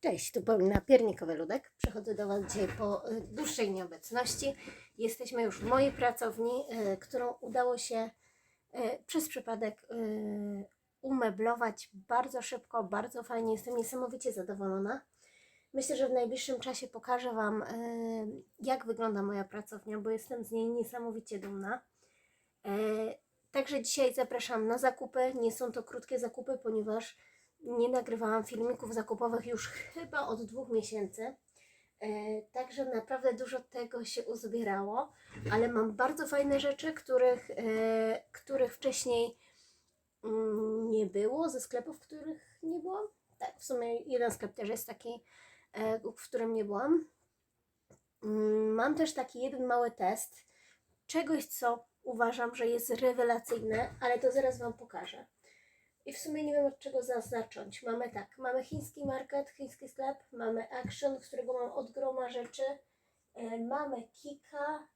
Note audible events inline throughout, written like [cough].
Cześć, tu Paulina Piernikowy-Ludek. Przechodzę do Was dzisiaj po y, dłuższej nieobecności. Jesteśmy już w mojej pracowni, y, którą udało się y, przez przypadek umeblować bardzo szybko, bardzo fajnie. Jestem niesamowicie zadowolona. Myślę, że w najbliższym czasie pokażę Wam, jak wygląda moja pracownia, bo jestem z niej niesamowicie dumna. Także dzisiaj zapraszam na zakupy. Nie są to krótkie zakupy, ponieważ nie nagrywałam filmików zakupowych już chyba od dwóch miesięcy. E, Także naprawdę dużo tego się uzbierało, ale mam bardzo fajne rzeczy, których, e, których wcześniej mm, nie było, ze sklepów, których nie było. Tak, w sumie jeden sklep też jest taki, e, w którym nie byłam. Mm, Mam też taki jeden mały test czegoś, co uważam, że jest rewelacyjne, ale to zaraz Wam pokażę. I w sumie nie wiem od czego za- zacząć. Mamy tak, mamy chiński market, chiński sklep, mamy Action, z którego mam od groma rzeczy, e, mamy Kika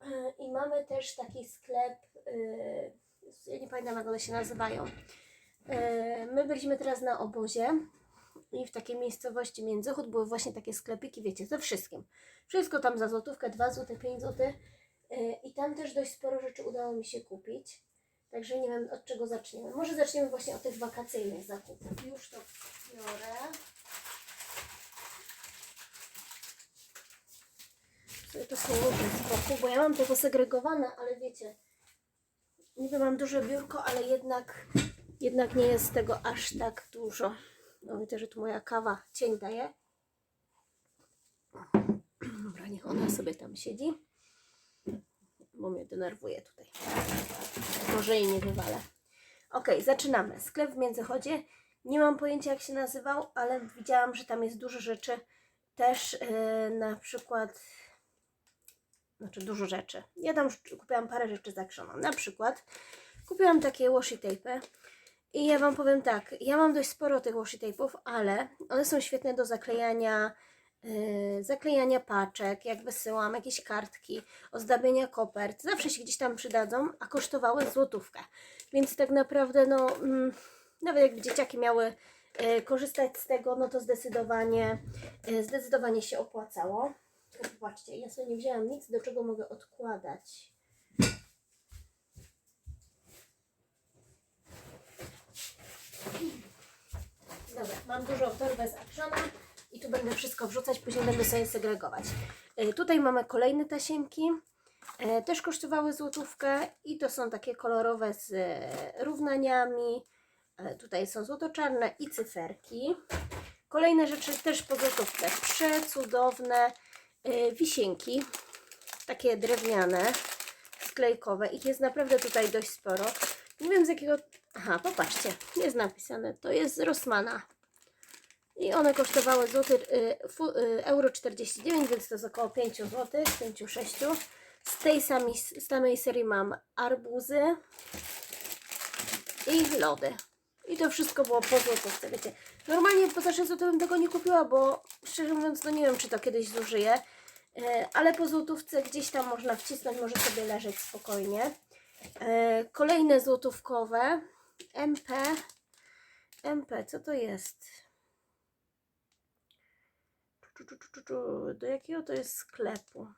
e, i mamy też taki sklep, e, ja nie pamiętam jak one się nazywają. My byliśmy teraz na obozie i w takiej miejscowości Międzychód były właśnie takie sklepiki, wiecie, ze wszystkim. Wszystko tam za złotówkę, 2 zł, 5 zł. I tam też dość sporo rzeczy udało mi się kupić. Także nie wiem od czego zaczniemy. Może zaczniemy właśnie od tych wakacyjnych zakupów. Już to biorę. Sobie to położę z boku, bo ja mam to posegregowane, ale wiecie, niby mam duże biurko, ale jednak, jednak nie jest tego aż tak dużo. No widzę, że tu moja kawa cień daje. Dobra, niech ona sobie tam siedzi bo mnie denerwuje tutaj. Może jej nie wywalę. Ok, zaczynamy. Sklep w Międzychodzie. Nie mam pojęcia jak się nazywał, ale widziałam, że tam jest dużo rzeczy. Też yy, na przykład, znaczy dużo rzeczy. Ja tam kupiłam parę rzeczy z Actiona. Na przykład kupiłam takie washi tape. I ja Wam powiem tak, ja mam dość sporo tych washi tape'ów, ale one są świetne do zaklejania zaklejania paczek, jak wysyłam jakieś kartki, ozdabiania kopert, zawsze się gdzieś tam przydadzą, a kosztowały złotówkę. Więc tak naprawdę, no, mm, nawet jakby dzieciaki miały yy, korzystać z tego, no to zdecydowanie, yy, zdecydowanie się opłacało. Tylko Popatrzcie, ja sobie nie wzięłam nic, do czego mogę odkładać. Dobra, mam dużą torbę z Actiona tu będę wszystko wrzucać, później będę sobie segregować. E, Tutaj mamy kolejne tasiemki, e, też kosztowały złotówkę i to są takie kolorowe z e, równaniami. Tutaj są złotoczarne i cyferki. Kolejne rzeczy też po złotówkę, przecudowne wisienki, takie drewniane, sklejkowe. Ich jest naprawdę tutaj dość sporo. Nie wiem z jakiego... Aha, popatrzcie, jest napisane, to jest z Rossmana. I one kosztowały złoty, y, y, euro 49, więc to jest około 5 zł, 5-6. Z tej samej, samej serii mam arbuzy i lody. I to wszystko było po złotówce, wiecie. Normalnie po za 6 zł bym tego nie kupiła, bo szczerze mówiąc, no nie wiem, czy to kiedyś zużyję. E, Ale po złotówce gdzieś tam można wcisnąć, może sobie leżeć spokojnie. Kolejne złotówkowe MP. MP, co to jest? Do jakiego to jest sklepu?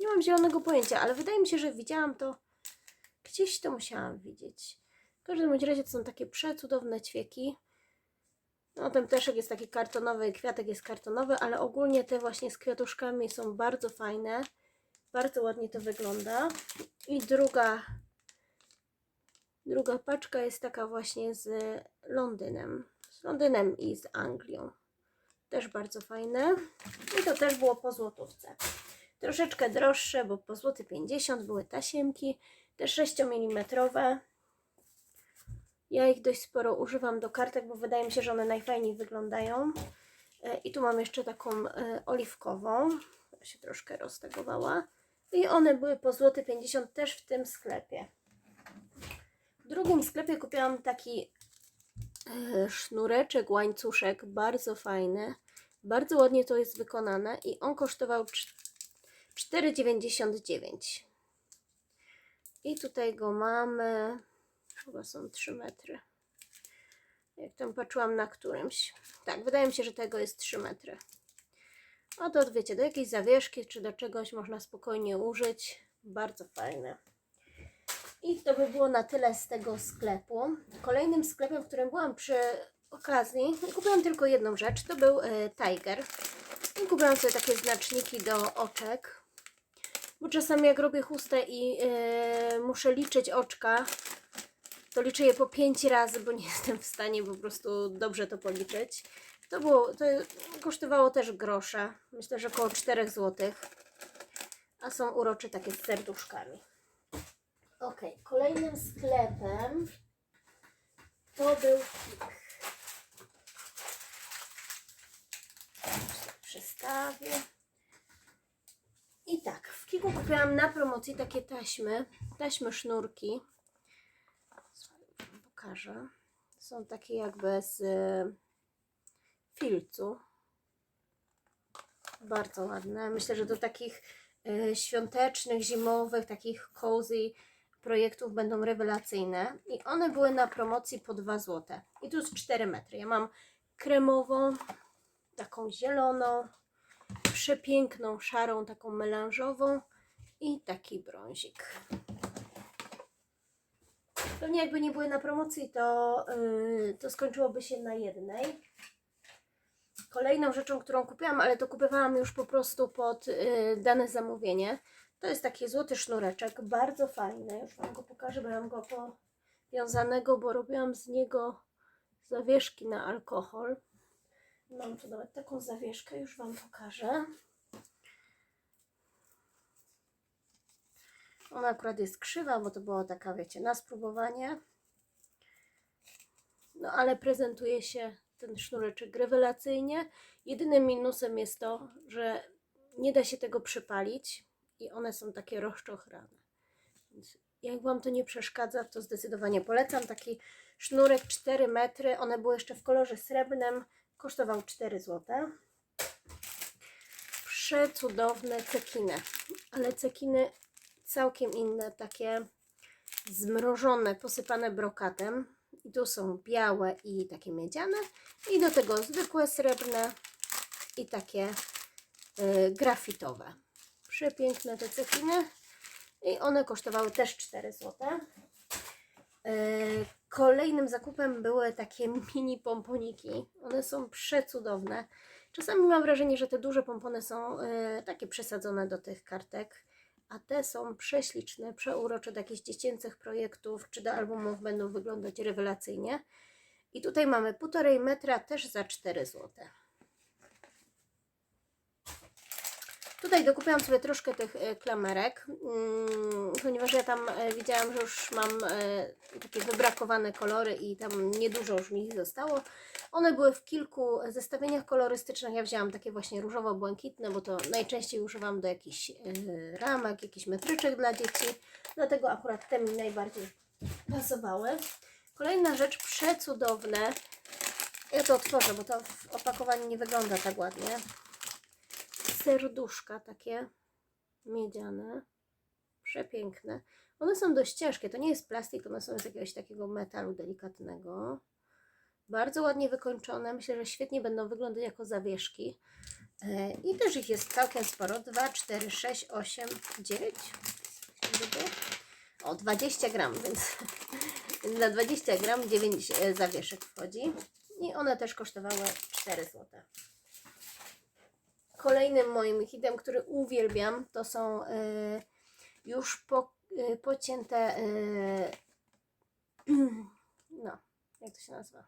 Nie mam zielonego pojęcia, ale wydaje mi się, że widziałam to. Gdzieś to musiałam widzieć. W każdym razie to są takie przecudowne ćwieki. No, ten ptaszek jest taki kartonowy, kwiatek jest kartonowy, ale ogólnie te właśnie z kwiatuszkami są bardzo fajne. Bardzo ładnie to wygląda. I druga, druga paczka jest taka właśnie z Londynem. Z Londynem i z Anglią. Też bardzo fajne. I to też było po złotówce. Troszeczkę droższe, bo po złoty 50 były tasiemki. Te 6 mm. Ja ich dość sporo używam do kartek, bo wydaje mi się, że one najfajniej wyglądają. E, I tu mam jeszcze taką e, oliwkową. Ja się troszkę roztegowała. I one były po złoty 50 też w tym sklepie. W drugim sklepie kupiłam taki e, sznureczek, łańcuszek, bardzo fajny. Bardzo ładnie to jest wykonane i on kosztował cz- 4,99. I tutaj go mamy. Chyba są 3 metry. Jak tam patrzyłam na którymś. Tak, wydaje mi się, że tego jest 3 metry. A to wiecie, do jakiejś zawieszki czy do czegoś można spokojnie użyć. Bardzo fajne. I to by było na tyle z tego sklepu. Kolejnym sklepem, w którym byłam przy okazji, kupiłam tylko jedną rzecz, to był e, Tiger. I kupiłam sobie takie znaczniki do oczek. Bo czasami jak robię chustę i e, muszę liczyć oczka, to liczę je po 5 razy, bo nie [laughs] jestem w stanie po prostu dobrze to policzyć. To było, to kosztowało też grosza. Myślę, że około 4 zł. A są urocze takie z serduszkami. Ok, kolejnym sklepem to był Kik. Przestawię. I tak, w Kiku kupiłam na promocji takie taśmy, taśmy sznurki. Pokażę. Są takie jakby z e, filcu. Bardzo ładne. Myślę, że do takich e, świątecznych, zimowych, takich cozy projektów będą rewelacyjne. I one były na promocji po 2 zł. I tu jest 4 metry. Ja mam kremową, taką zieloną, przepiękną, szarą, taką melanżową i taki brązik. Pewnie jakby nie były na promocji, to, yy, to skończyłoby się na jednej. Kolejną rzeczą, którą kupiłam, ale to kupowałam już po prostu pod yy, dane zamówienie, to jest taki złoty sznureczek, bardzo fajny. Już Wam go pokażę, bo mam go powiązanego, bo robiłam z niego zawieszki na alkohol. Mam tu nawet taką zawieszkę, już Wam pokażę. Ona akurat jest krzywa, bo to była taka, wiecie, na spróbowanie. No ale prezentuje się ten sznureczek rewelacyjnie. Jedynym minusem jest to, że nie da się tego przypalić i one są takie rozczochrane. Więc jak Wam to nie przeszkadza, to zdecydowanie polecam. Taki sznurek 4 metry. One były jeszcze w kolorze srebrnym. Kosztował 4 zł. Przecudowne cekiny. Ale cekiny całkiem inne, takie zmrożone, posypane brokatem. I tu są białe i takie miedziane. I do tego zwykłe srebrne i takie y, grafitowe. Przepiękne te cekiny. I one kosztowały też 4 zł. Kolejnym zakupem były takie [laughs] mini pomponiki. One są przecudowne. Czasami mam wrażenie, że te duże pompony są e, takie przesadzone do tych kartek, a te są prześliczne, przeurocze do jakichś dziecięcych projektów czy do albumów będą wyglądać rewelacyjnie. I tutaj mamy 1,5 metra też za 4 zł. Tutaj dokupiłam sobie troszkę tych e, klamerek, mm, ponieważ ja tam e, widziałam, że już mam e, takie wybrakowane kolory i tam niedużo już mi ich zostało. One były w kilku zestawieniach kolorystycznych. Ja wzięłam takie właśnie różowo-błękitne, bo to najczęściej używam do jakichś ramek, jakichś metryczek dla dzieci. Dlatego akurat te mi najbardziej pasowały. Kolejna rzecz przecudowne. Ja to otworzę, bo to w opakowaniu nie wygląda tak ładnie serduszka takie miedziane, przepiękne. One są dość ciężkie, to nie jest plastik, one są z jakiegoś takiego metalu delikatnego. Bardzo ładnie wykończone, myślę, że świetnie będą wyglądać jako zawieszki. E, I też ich jest całkiem sporo, 2, 4, 6, 8, 9. O, 20 gram, więc [laughs] na 20 gram 9 e, zawieszek wchodzi. I one też kosztowały 4 zł. Kolejnym moim hitem, który uwielbiam, to są y, już po, y, pocięte, y, [clears throat] no, jak to się nazywa?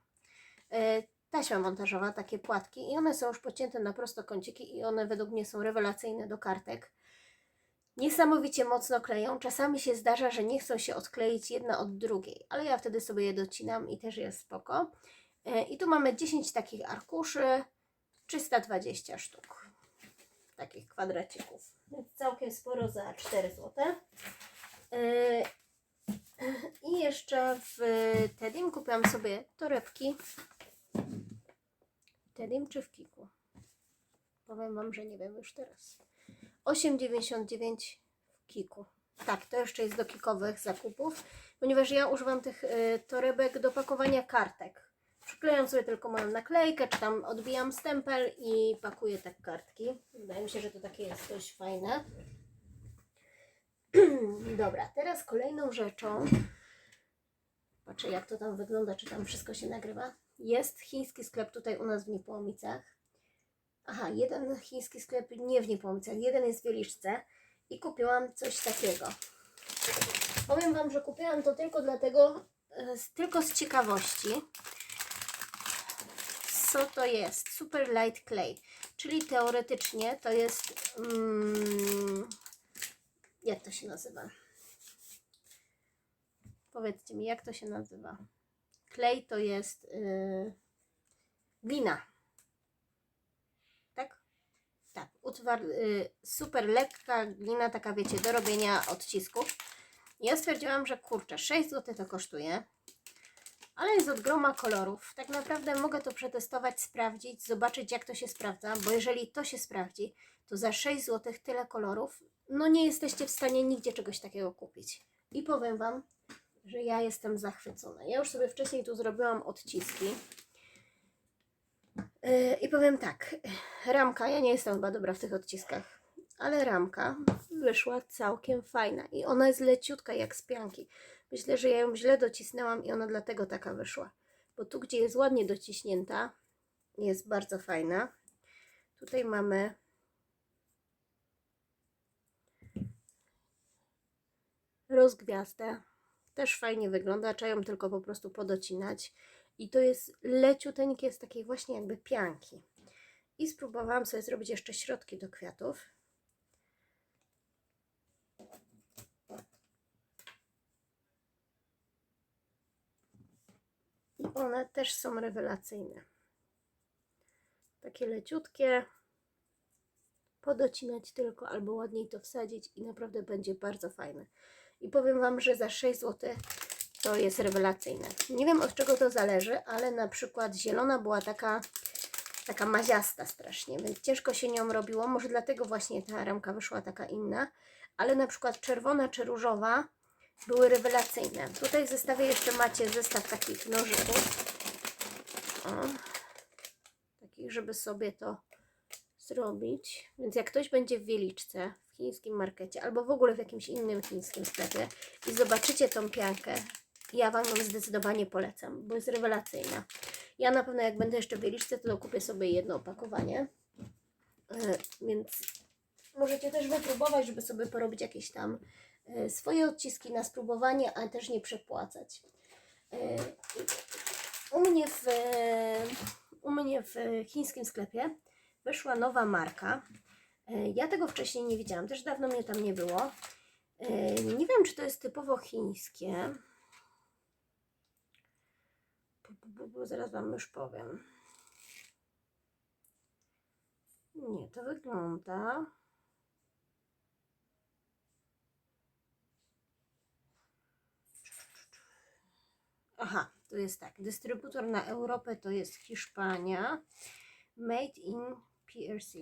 Y, taśma montażowa, takie płatki i one są już pocięte na prostokąciki i one według mnie są rewelacyjne do kartek. Niesamowicie mocno kleją. Czasami się zdarza, że nie chcą się odkleić jedna od drugiej, ale ja wtedy sobie je docinam i też jest spoko. Y, I tu mamy 10 takich arkuszy, 320 sztuk takich kwadracików. Więc całkiem sporo za 4 zł. Yy, I jeszcze w Tedim kupiłam sobie torebki. Tedim czy w Kiku? Powiem Wam, że nie wiem już teraz. 8,99 w Kiku. Tak, to jeszcze jest do kikowych zakupów, ponieważ ja używam tych y, torebek do pakowania kartek. Przyklejam sobie tylko moją naklejkę, czy tam odbijam stempel i pakuję tak kartki. Wydaje mi się, że to takie jest dość fajne. [clears throat] Dobra, teraz kolejną rzeczą, patrzę jak to tam wygląda, czy tam wszystko się nagrywa. Jest chiński sklep tutaj u nas w Niepołomicach. Aha, jeden chiński sklep nie w Niepołomicach, jeden jest w Wieliczce i kupiłam coś takiego. Powiem Wam, że kupiłam to tylko dlatego, e, tylko z ciekawości. Co to jest? Super Light Clay, czyli teoretycznie to jest. Mm, jak to się nazywa? Powiedzcie mi, jak to się nazywa? Klej to jest yy, glina. Tak? Tak. Utwar, y, super lekka glina, taka wiecie, do robienia odcisków. Ja stwierdziłam, że kurczę, 6 zł to kosztuje, ale jest od groma kolorów. Tak naprawdę mogę to przetestować, sprawdzić, zobaczyć jak to się sprawdza, bo jeżeli to się sprawdzi, to za 6 zł tyle kolorów, no nie jesteście w stanie nigdzie czegoś takiego kupić. I powiem Wam, że ja jestem zachwycona. Ja już sobie wcześniej tu zrobiłam odciski. Yy, I powiem tak, ramka, ja nie jestem chyba dobra w tych odciskach, ale ramka wyszła całkiem fajna i ona jest leciutka jak z pianki. Myślę, że ja ją źle docisnęłam i ona dlatego taka wyszła. Bo tu, gdzie jest ładnie dociśnięta, jest bardzo fajna. Tutaj mamy rozgwiazdę. Też fajnie wygląda, trzeba ją tylko po prostu podocinać. I to jest leciuteńkie z takiej właśnie jakby pianki. I spróbowałam sobie zrobić jeszcze środki do kwiatów. One też są rewelacyjne. Takie leciutkie. Podocinać tylko albo ładniej to wsadzić i naprawdę będzie bardzo fajne. I powiem Wam, że za 6 zł to jest rewelacyjne. Nie wiem od czego to zależy, ale na przykład zielona była taka, taka maziasta strasznie, więc ciężko się nią robiło. Może dlatego właśnie ta ramka wyszła taka inna. Ale na przykład czerwona czy różowa były rewelacyjne. Tutaj w zestawie jeszcze macie zestaw takich nożyków. O, takich, żeby sobie to zrobić. Więc jak ktoś będzie w Wieliczce, w chińskim markecie, albo w ogóle w jakimś innym chińskim sklepie i zobaczycie tą piankę, ja Wam ją zdecydowanie polecam, bo jest rewelacyjna. Ja na pewno jak będę jeszcze w Wieliczce, to kupię sobie jedno opakowanie. E, Więc możecie też wypróbować, żeby sobie porobić jakieś tam swoje odciski na spróbowanie, a też nie przepłacać. E, U mnie w, u mnie w chińskim sklepie wyszła nowa marka. E, Ja tego wcześniej nie widziałam, też dawno mnie tam nie było. E, Nie wiem, czy to jest typowo chińskie. Zaraz Wam już powiem. Nie, to wygląda. Aha, to jest tak. Dystrybutor na Europę to jest Hiszpania. Made in PRC.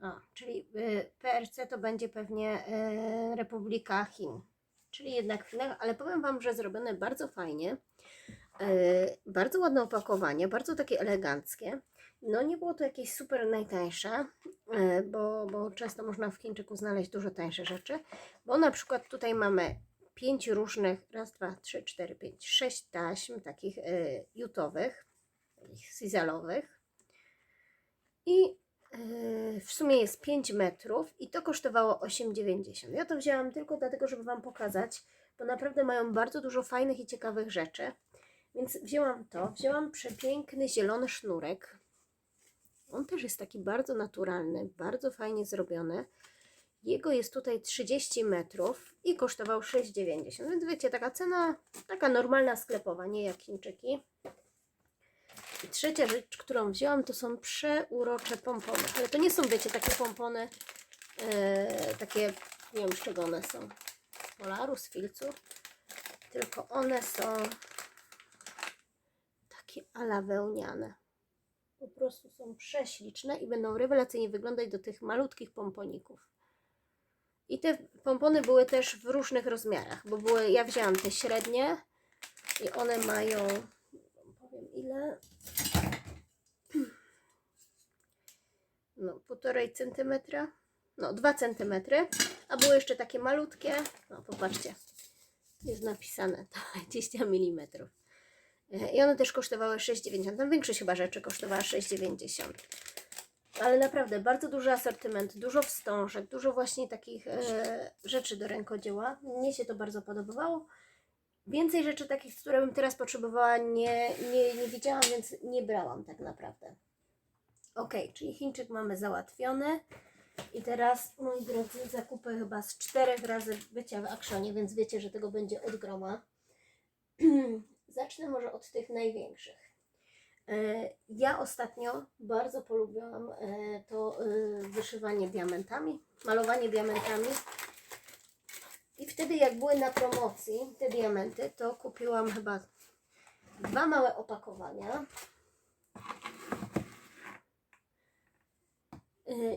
A, czyli y, PRC to będzie pewnie y, Republika Chin. Czyli jednak Chinach, ale powiem Wam, że zrobione bardzo fajnie. Y, bardzo ładne opakowanie, bardzo takie eleganckie. No nie było to jakieś super najtańsze, y, bo, bo często można w Chińczyku znaleźć dużo tańsze rzeczy. Bo na przykład tutaj mamy pięć różnych, raz, dwa, trzy, cztery, pięć, sześć taśm takich y, jutowych, takich sizalowych. I y, w sumie jest 5 metrów i to kosztowało 8,90. Ja to wzięłam tylko dlatego, żeby Wam pokazać, bo naprawdę mają bardzo dużo fajnych i ciekawych rzeczy. Więc wzięłam to, wzięłam przepiękny zielony sznurek. On też jest taki bardzo naturalny, bardzo fajnie zrobiony. Jego jest tutaj 30 metrów i kosztował 6,90. Więc wiecie, taka cena, taka normalna sklepowa, nie jak Chińczyki. I trzecia rzecz, którą wzięłam, to są przeurocze pompony. Ale to nie są, wiecie, takie pompony, e, takie, nie wiem z czego one są, polaru, z filcu, tylko one są takie ala wełniane. Po prostu są prześliczne i będą rewelacyjnie wyglądać do tych malutkich pomponików. I te pompony były też w różnych rozmiarach, bo były, ja wzięłam te średnie, I one mają, powiem ile, no półtorej centymetra, no dwa centymetry, a były jeszcze takie malutkie, no popatrzcie, jest napisane 20 [laughs] mm. I one też kosztowały 6,90. Tam większość chyba rzeczy kosztowała 6,90. Ale naprawdę bardzo duży asortyment, dużo wstążek, dużo właśnie takich e, rzeczy do rękodzieła. Mnie się to bardzo podobało. Więcej rzeczy takich, które bym teraz potrzebowała, nie, nie, nie widziałam, więc nie brałam tak naprawdę. Ok, czyli Chińczyk mamy załatwiony. I teraz, moi drodzy, zakupy chyba z czterech razy bycia w Akszonie, więc wiecie, że tego będzie od groma. [clears throat] Zacznę może od tych największych. E, Ja ostatnio bardzo polubiłam e, to e, wyszywanie diamentami, malowanie diamentami. I wtedy, jak były na promocji te diamenty, to kupiłam chyba dwa małe opakowania.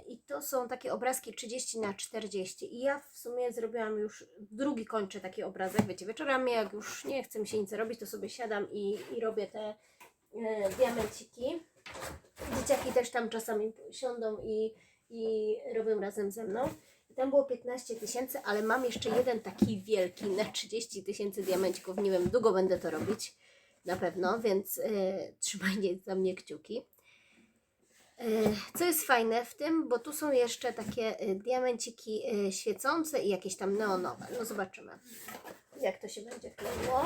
I to są takie obrazki 30 na 40 i ja w sumie zrobiłam już, drugi kończę taki obrazek, wiecie, wieczorami jak już nie chcę mi się nic robić, to sobie siadam i, i robię te diamenciki. Dzieciaki też tam czasami siądą i, i robią razem ze mną. Tam było 15 tysięcy, ale mam jeszcze jeden taki wielki na 30 tysięcy diamencików. Nie wiem, długo będę to robić na pewno, więc e, trzymajcie za mnie kciuki. E, Co jest fajne w tym, bo tu są jeszcze takie e, diamenciki e, świecące i jakieś tam neonowe. No zobaczymy, jak to się będzie kleiło.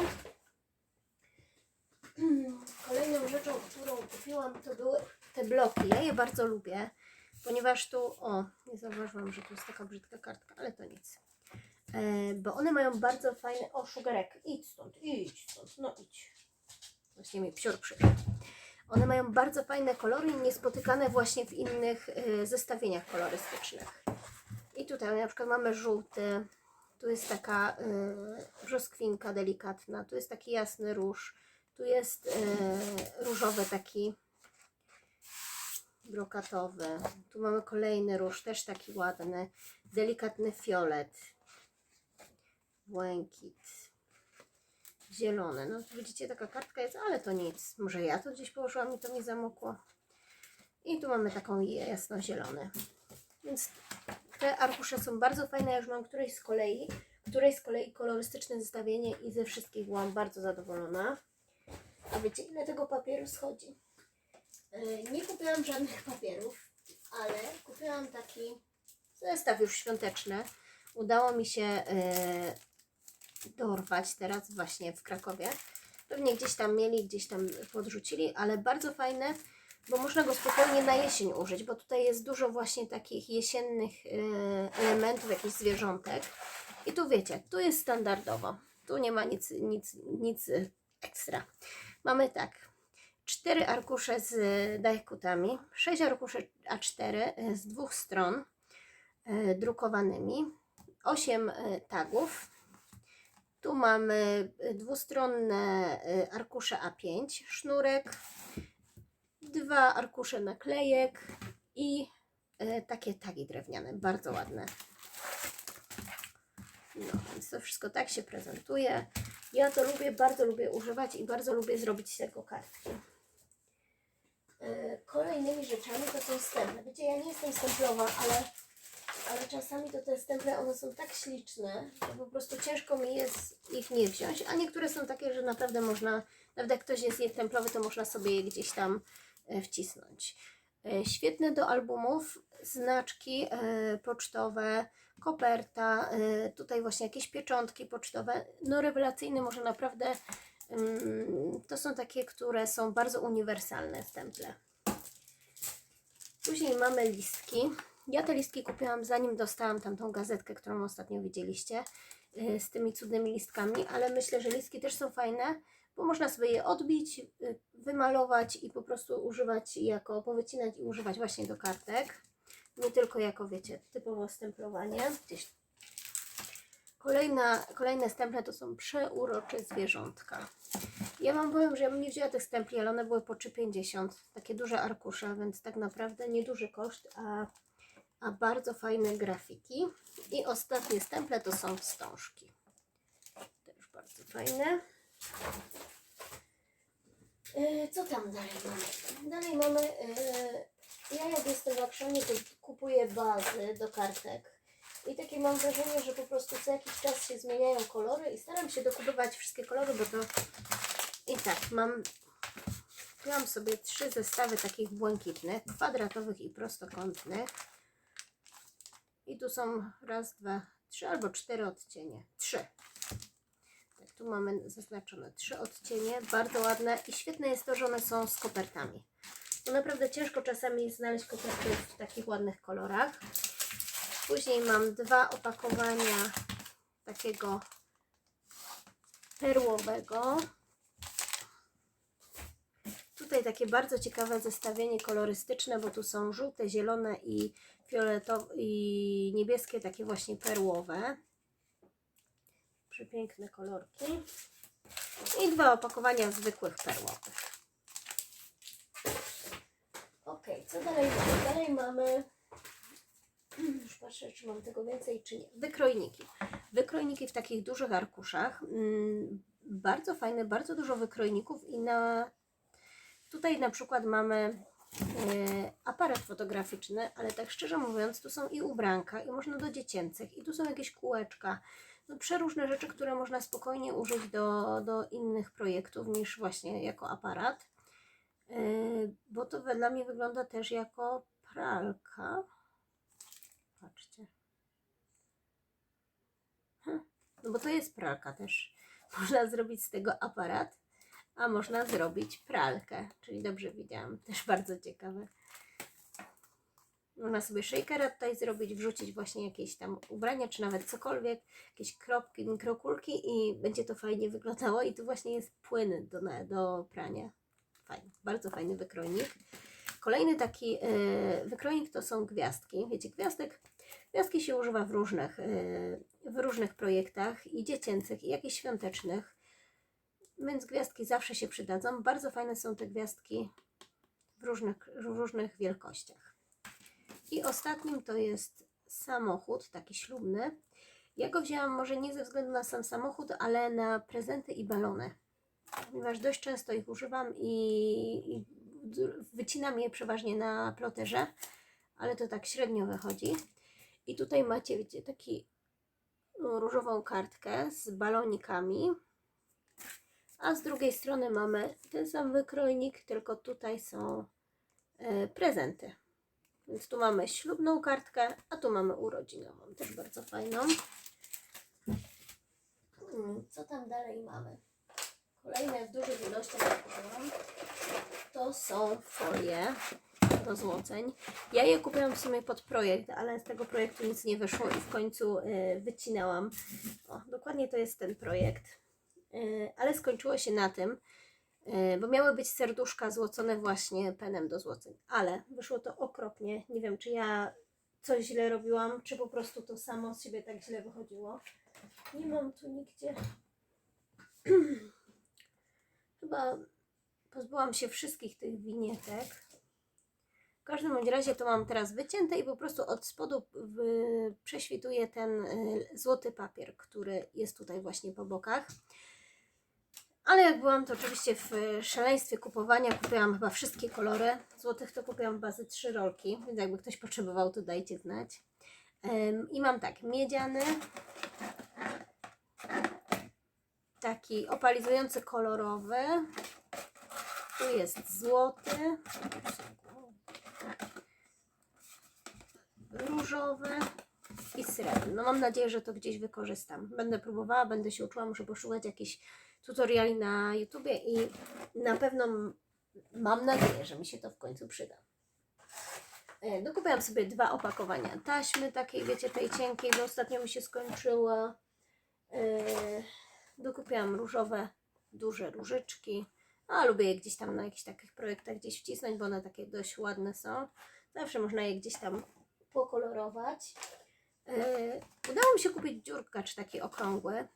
[clears throat] Kolejną rzeczą, którą kupiłam, to były te bloki. Ja je bardzo lubię, ponieważ tu, o, nie zauważyłam, że tu jest taka brzydka kartka, ale to nic. E, bo one mają bardzo fajne, o, szugarek, idź stąd, idź stąd, no idź. Właśnie mi psiur przyszedł. One mają bardzo fajne kolory niespotykane właśnie w innych y, zestawieniach kolorystycznych. I tutaj na przykład mamy żółty, tu jest taka y, brzoskwinka delikatna, tu jest taki jasny róż, tu jest y, różowy taki brokatowy, tu mamy kolejny róż, też taki ładny, delikatny fiolet, błękit, zielone. No tu widzicie, taka kartka jest, ale to nic. Może ja to gdzieś położyłam i to mi zamokło. I tu mamy taką jasno-zielone. Więc te arkusze są bardzo fajne. Ja już mam którejś z kolei, której z kolei kolorystyczne zestawienie i ze wszystkich byłam bardzo zadowolona. A wiecie, ile tego papieru schodzi? Yy, Nie kupiłam żadnych papierów, ale kupiłam taki zestaw już świąteczny. Udało mi się yy, dorwać teraz właśnie w Krakowie. Pewnie gdzieś tam mieli, gdzieś tam podrzucili, ale bardzo fajne, bo można go spokojnie na jesień użyć, bo tutaj jest dużo właśnie takich jesiennych e, elementów, jakichś zwierzątek. I tu wiecie, tu jest standardowo. Tu nie ma nic, nic, nic e, ekstra. Mamy tak, cztery arkusze z dajkutami, sześć arkuszy A4 z dwóch stron e, drukowanymi, osiem e, tagów, tu mamy dwustronne arkusze A5, sznurek, dwa arkusze naklejek i takie tagi drewniane, bardzo ładne. No, więc to wszystko tak się prezentuje. Ja to lubię, bardzo lubię używać i bardzo lubię zrobić z tego kartki. E, Kolejnymi rzeczami to są stemple. Wiecie, ja nie jestem stemplowa, ale ale czasami to te stemple, one są tak śliczne, że po prostu ciężko mi jest ich nie wziąć, a niektóre są takie, że naprawdę można, nawet jak ktoś jest nietemplowy, to można sobie je gdzieś tam e, wcisnąć. E, Świetne do albumów, znaczki pocztowe, koperta, e, tutaj właśnie jakieś pieczątki pocztowe, no rewelacyjne, może naprawdę mm, to są takie, które są bardzo uniwersalne stemple. Później mamy listki. Ja te listki kupiłam zanim dostałam tamtą gazetkę, którą ostatnio widzieliście y, z tymi cudnymi listkami, ale myślę, że listki też są fajne, bo można sobie je odbić, y, wymalować i po prostu używać jako, powycinać i używać właśnie do kartek. Nie tylko jako, wiecie, typowo stemplowanie. Gdzieś. Kolejna, kolejne stemple to są przeurocze zwierzątka. Ja Wam powiem, że ja bym nie wzięła tych stempli, ale one były po 3,50. Takie duże arkusze, więc tak naprawdę nieduży koszt, a, a bardzo fajne grafiki. I ostatnie stemple to są wstążki. Też bardzo fajne. E, Co tam dalej mamy? Dalej mamy. e, Ja jak jestem w aukcjonie, to kupuję bazy do kartek. I takie mam wrażenie, że po prostu co jakiś czas się zmieniają kolory i staram się dokupywać wszystkie kolory, bo to i tak mam. Kupiłam sobie trzy zestawy takich błękitnych, kwadratowych i prostokątnych. I tu są raz, dwa, trzy albo cztery odcienie. Trzy. Tak, tu mamy zaznaczone trzy odcienie, bardzo ładne i świetne jest to, że one są z kopertami. To naprawdę ciężko czasami znaleźć koperty w takich ładnych kolorach. Później mam dwa opakowania takiego perłowego. Tutaj takie bardzo ciekawe zestawienie kolorystyczne, bo tu są żółte, zielone i fioletowe i niebieskie, takie właśnie perłowe. Przepiękne kolorki. I dwa opakowania zwykłych perłowych. Ok, co dalej mamy? Dalej mamy. [clears throat] Już patrzę, czy mam tego więcej, czy nie. Wykrojniki. Wykrojniki w takich dużych arkuszach. Mm, Bardzo fajne, bardzo dużo wykrojników i na. Tutaj na przykład mamy e, aparat fotograficzny, ale tak szczerze mówiąc, tu są i ubranka, i można do dziecięcych, i tu są jakieś kółeczka. No, przeróżne rzeczy, które można spokojnie użyć do, do innych projektów niż właśnie jako aparat. Yy, bo to dla mnie wygląda też jako pralka. Patrzcie. Hm, No bo to jest pralka też. [laughs] Można zrobić z tego aparat, a można zrobić pralkę. Czyli dobrze widziałam. [laughs] Też bardzo ciekawe. Można sobie shakera tutaj zrobić, wrzucić właśnie jakieś tam ubrania, czy nawet cokolwiek, jakieś kropki, mikrokulki i będzie to fajnie wyglądało. I tu właśnie jest płyn do, do prania. Fajny, bardzo fajny wykrojnik. Kolejny taki e, wykrojnik to są gwiazdki. Wiecie, gwiazdek, gwiazdki się używa w różnych, e, w różnych projektach i dziecięcych, i jakichś świątecznych. Więc gwiazdki zawsze się przydadzą. Bardzo fajne są te gwiazdki w różnych, w różnych wielkościach. I ostatnim to jest samochód, taki ślubny. Ja go wzięłam może nie ze względu na sam samochód, ale na prezenty i balony ponieważ dość często ich używam i, i wycinam je przeważnie na ploterze, ale to tak średnio wychodzi. I tutaj macie, wiecie, taki no, różową kartkę z balonikami, a z drugiej strony mamy ten sam wykrojnik, tylko tutaj są e, prezenty. Więc tu mamy ślubną kartkę, a tu mamy urodzinową, też bardzo fajną. Mm, Co tam dalej mamy? Kolejne w dużych ilościach to są folie do złoceń. Ja je kupiłam w sumie pod projekt, ale z tego projektu nic nie wyszło i w końcu y, wycinałam. O, dokładnie to jest ten projekt. Y, ale skończyło się na tym, y, bo miały być serduszka złocone właśnie penem do złoceń, ale wyszło to okropnie. Nie wiem, czy ja coś źle robiłam, czy po prostu to samo z siebie tak źle wychodziło. Nie mam tu nigdzie [clears throat] Chyba pozbyłam się wszystkich tych winietek. W każdym bądź razie to mam teraz wycięte i po prostu od spodu prześwituje ten y, złoty papier, który jest tutaj właśnie po bokach. Ale jak byłam, to oczywiście w szaleństwie kupowania kupiłam chyba wszystkie kolory. Złotych to kupiłam bazy trzy rolki, więc jakby ktoś potrzebował, to dajcie znać. I mam tak, miedziany, taki opalizujący kolorowy. Tu jest złoty. Różowy i srebrny. No mam nadzieję, że to gdzieś wykorzystam. Będę próbowała, będę się uczyła, muszę poszukać jakichś tutoriali na YouTubie i na pewno mam nadzieję, że mi się to w końcu przyda. E, Dokupiłam sobie dwa opakowania taśmy, takiej wiecie, tej cienkiej, bo ostatnio mi się skończyła. E, Dokupiłam różowe, duże różyczki. A lubię je gdzieś tam na jakichś takich projektach gdzieś wcisnąć, bo one takie dość ładne są. Zawsze można je gdzieś tam pokolorować. E, udało mi się kupić dziurkacz taki okrągły.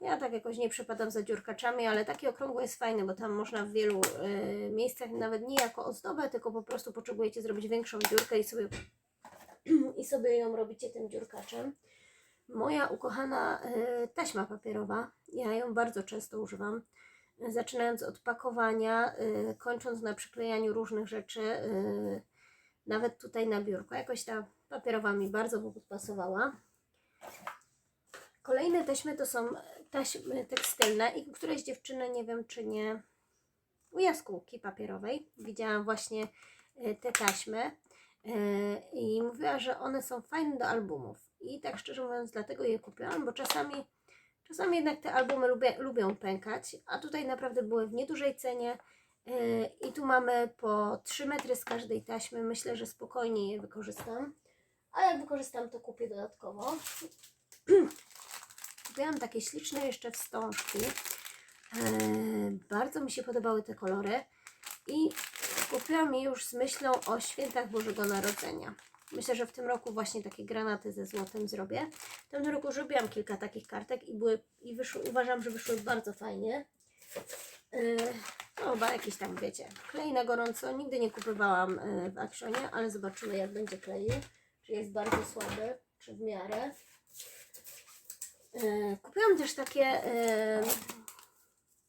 Ja tak jakoś nie przypadam za dziurkaczami, ale taki okrągły jest fajny, bo tam można w wielu e, miejscach nawet nie jako ozdobę, tylko po prostu potrzebujecie zrobić większą dziurkę i sobie, [clears throat] i sobie ją robicie tym dziurkaczem. Moja ukochana e, taśma papierowa, ja ją bardzo często używam. zaczynając od pakowania, y, kończąc na przyklejaniu różnych rzeczy, y, nawet tutaj na biurko. Jakoś ta papierowa mi bardzo pasowała. Kolejne taśmy to są taśmy tekstylne i któreś dziewczyny, nie wiem czy nie, u jaskółki papierowej widziałam właśnie te taśmy i mówiła, że one są fajne do albumów. I tak szczerze mówiąc, dlatego je kupiłam, bo czasami, czasami jednak te albumy lubię, lubią pękać, a tutaj naprawdę były w niedużej cenie. y, I tu mamy po 3 metry z każdej taśmy. Myślę, że spokojnie je wykorzystam. A jak wykorzystam, to kupię dodatkowo. [clears throat] Kupiłam takie śliczne jeszcze wstążki. E, bardzo mi się podobały te kolory i kupiłam je już z myślą o świętach Bożego Narodzenia. Myślę, że w tym roku właśnie takie granaty ze złotem zrobię. W tym roku zrobiłam kilka takich kartek i, były, i wyszły, uważam, że wyszły bardzo fajnie. E, no chyba jakieś tam, wiecie, klej na gorąco. Nigdy nie kupowałam e, w Actionie, ale zobaczymy jak będzie kleił. Czy jest bardzo słaby, czy w miarę. E, Kupiłam też takie, e,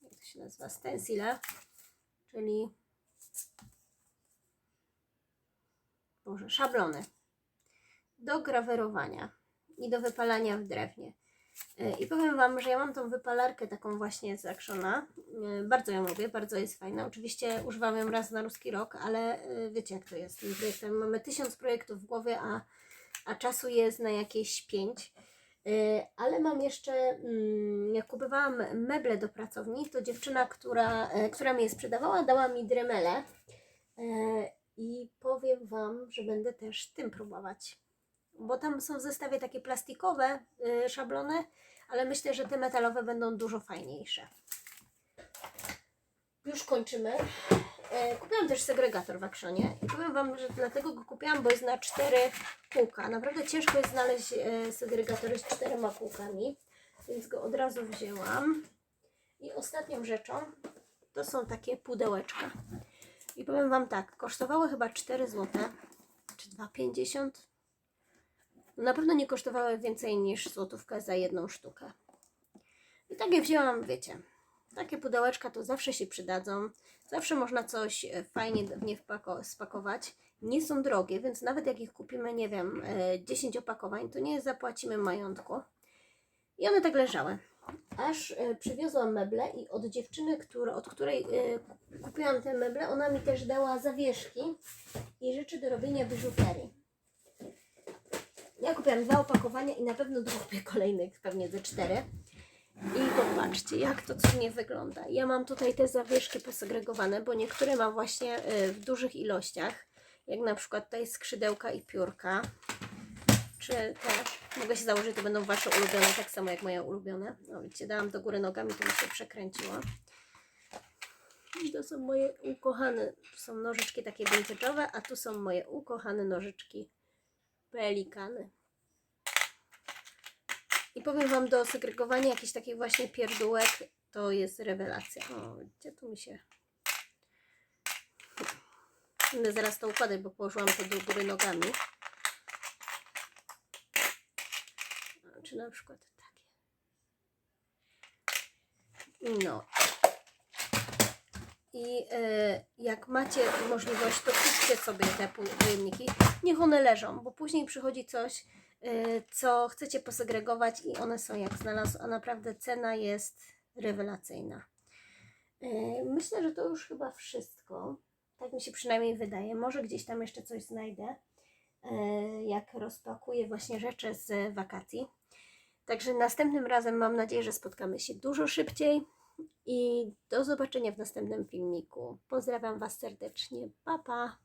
jak to się nazywa, stencile, czyli Boże, szablony do grawerowania i do wypalania w drewnie. E, I powiem Wam, że ja mam tą wypalarkę taką właśnie z Actiona. E, Bardzo ją lubię, bardzo jest fajna. Oczywiście używam ją raz na ruski rok, ale e, wiecie jak to jest z tym projektem. Mamy tysiąc projektów w głowie, a, a czasu jest na jakieś pięć. Ale mam jeszcze, mm, jak kupowałam meble do pracowni, to dziewczyna, która, która mi je sprzedawała, dała mi dremele. I powiem Wam, że będę też tym próbować. Bo tam są w zestawie takie plastikowe y, szablony, ale myślę, że te metalowe będą dużo fajniejsze. Już kończymy. E, Kupiłam też segregator w Actionie i powiem Wam, że dlatego go kupiłam, bo jest na cztery kółka. Naprawdę ciężko jest znaleźć e, segregatory z czterema kółkami, więc go od razu wzięłam. I ostatnią rzeczą to są takie pudełeczka. I powiem Wam tak, kosztowały chyba 4 zł, czy 2,50 na pewno nie kosztowały więcej niż złotówkę za jedną sztukę. I takie wzięłam, wiecie, takie pudełeczka to zawsze się przydadzą. Zawsze można coś e, fajnie w nie spakować. Nie są drogie, więc nawet jak ich kupimy, nie wiem, e, 10 opakowań, to nie zapłacimy majątku. I one tak leżały. Aż e, przywiozłam meble i od dziewczyny, która, od której e, kupiłam te meble, ona mi też dała zawieszki i rzeczy do robienia biżuterii. Ja kupiłam dwa opakowania i na pewno dokupię [laughs] kolejnych, pewnie ze cztery. I popatrzcie, jak to cudnie wygląda. Ja mam tutaj te zawieszki posegregowane, bo niektóre mam właśnie y, w dużych ilościach, jak na przykład tutaj skrzydełka i piórka. Czy też, mogę się założyć, to będą Wasze ulubione, tak samo jak moje ulubione. No widzicie, dałam do góry nogami, to mi się przekręciło. I to są moje ukochane, są nożyczki takie vintage'owe, a tu są moje ukochane nożyczki pelikany. I powiem Wam, do segregowania jakichś takich właśnie pierdółek to jest rewelacja. O, gdzie tu mi się... Będę zaraz to układać, bo położyłam to do góry nogami. Czy na przykład takie. No. I e, jak macie możliwość, to kupcie sobie te pojemniki. Niech one leżą, bo później przychodzi coś, e, co chcecie posegregować i one są jak znalazł, a naprawdę cena jest rewelacyjna. E, myślę, że to już chyba wszystko. Tak mi się przynajmniej wydaje. Może gdzieś tam jeszcze coś znajdę, jak rozpakuję właśnie rzeczy z wakacji. Także następnym razem mam nadzieję, że spotkamy się dużo szybciej. I do zobaczenia w następnym filmiku. Pozdrawiam Was serdecznie. Pa, pa!